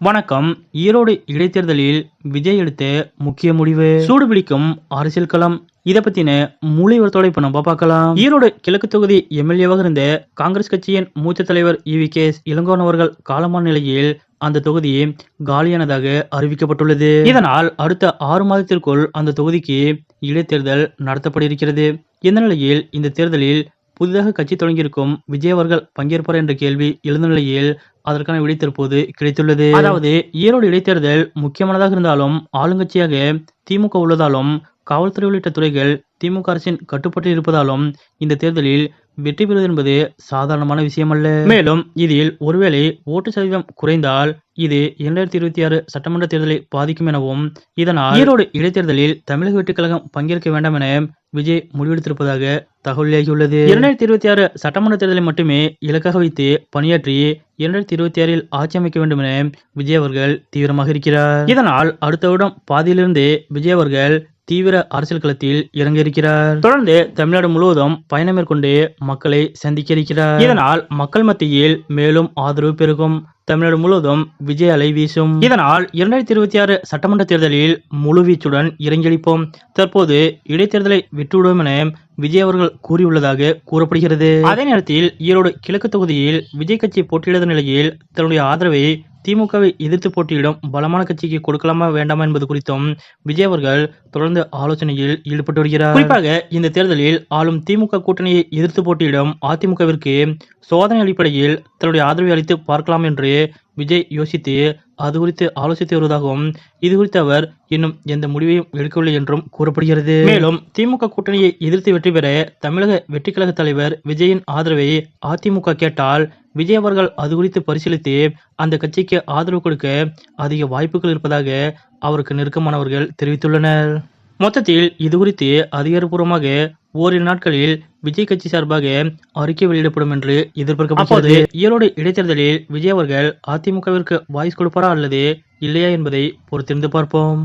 வணக்கம். ஈரோடு இடைத்தேர்தலில் விஜய் எடுத்த முக்கிய முடிவு. சூடு பிடிக்கும் அரசியல் களம். இதை பத்தின மூளைவரத்தோட இப்ப நம்ம பார்க்கலாம். ஈரோடு கிழக்கு தொகுதி எம்எல்ஏவாக இருந்த காங்கிரஸ் கட்சியின் மூத்த தலைவர் இவி கே இளங்கோன் அவர்கள் காலமான நிலையில் அந்த தொகுதி காலியானதாக அறிவிக்கப்பட்டுள்ளது. இதனால் அடுத்த ஆறு மாதத்திற்குள் அந்த தொகுதிக்கு இடைத்தேர்தல் நடத்தப்பட இருக்கிறது. இந்த நிலையில் இந்த தேர்தலில் புதிதாக கட்சி தொடங்கியிருக்கும் விஜய் அவர்கள் பங்கேற்பார் என்ற கேள்வி எழுந்த நிலையில் அதற்கான விடை தற்போது கிடைத்துள்ளது. அதாவது ஈரோடு இடைத்தேர்தல் முக்கியமானதாக இருந்தாலும் ஆளுங்கட்சியாக திமுக உள்ளதாலும் காவல்துறை உள்ளிட்ட துறைகள் திமுக அரசின் கட்டுப்பாட்டில் இருப்பதாலும் இந்த தேர்தலில் வெற்றி பெறுவது என்பது சாதாரணமான விஷயமல்ல. மேலும் இதில் ஒருவேளை ஓட்டு சதவீதம் குறைந்தால் இது இரண்டாயிரத்தி இருபத்தி ஆறு சட்டமன்ற தேர்தலை பாதிக்கும் எனவும் இதனால் ஈரோடு இடைத்தேர்தலில் தமிழக வெற்றிக் கழகம் பங்கேற்க வேண்டாம் என விஜய் முடிவெடுத்திருப்பதாக தகவல் வெளியாகியுள்ளது. இரண்டாயிரத்தி இருபத்தி ஆறு சட்டமன்ற தேர்தலை மட்டுமே இலக்காக வைத்து பணியாற்றி இரண்டாயிரத்தி இருபத்தி ஆறில் ஆட்சி அமைக்க வேண்டும் என விஜய் அவர்கள் தீவிரமாக இருக்கிறார். இதனால் அடுத்த வருடம் பாதியிலிருந்து விஜய் அவர்கள் தீவிர அரசியல் களத்தில் இறங்க இருக்கிறார் தொடர்ந்து தமிழ்நாடு முழுவதும் பயணம் மேற்கொண்டு மக்களை சந்திக்க இருக்கிறார் இதனால் மக்கள் மத்தியில் மேலும் ஆதரவு பெருகும். தமிழ்நாடு முழுவதும் விஜய் அலை வீசும். இதனால் இரண்டாயிரத்தி இருபத்தி ஆறு சட்டமன்ற தேர்தலில் முழுவீச்சுடன் இறங்கியடிப்போம் தற்போது இடைத்தேர்தலை விட்டுவிடும் என விஜய் அவர்கள் கூறியுள்ளதாக கூறப்படுகிறது. அதே நேரத்தில் ஈரோடு கிழக்கு தொகுதியில் விஜய் கட்சி போட்டியிடாத நிலையில் தன்னுடைய ஆதரவை திமுகவை எதிர்த்து போட்டியிடும் பலமான கட்சிக்கு கொடுக்கலாமா வேண்டாமா என்பது குறித்தும் விஜய் அவர்கள் தொடர்ந்து ஆலோசனையில் ஈடுபட்டு வருகிறார். குறிப்பாக இந்த தேர்தலில் ஆளும் திமுக கூட்டணியை எதிர்த்து போட்டியிடும் அதிமுகவிற்கு சோதனை அடிப்படையில் தன்னுடைய ஆதரவை அளித்து பார்க்கலாம் என்று விஜய் யோசித்து அது குறித்து ஆலோசித்து வருவதாகவும் இது குறித்து அவர் இன்னும் எந்த முடிவையும் எடுக்கவில்லை என்றும் கூறப்படுகிறது. மேலும் திமுக கூட்டணியை எதிர்த்து வெற்றி பெற தமிழக வெற்றி கழக தலைவர் விஜயின் ஆதரவை அதிமுக கேட்டால் விஜய் அவர்கள் அது குறித்து பரிசீலித்து அந்த கட்சிக்கு ஆதரவு கொடுக்க அதிக வாய்ப்புகள் இருப்பதாக அவருக்கு நெருக்கமானவர்கள் தெரிவித்துள்ளனர். மொத்தத்தில் இது குறித்து அதிகாரப்பூர்வமாக ஓரிரு நாட்களில் விஜய் கட்சி சார்பாக அறிக்கை வெளியிடப்படும் என்று எதிர்பார்க்கப்படுகிறது. ஈரோடு இடைத்தேர்தலில் விஜய் அவர்கள் அதிமுகவிற்கு வாய்ஸ் கொடுப்பாரா அல்லது இல்லையா என்பதை பொறுத்திருந்து பார்ப்போம்.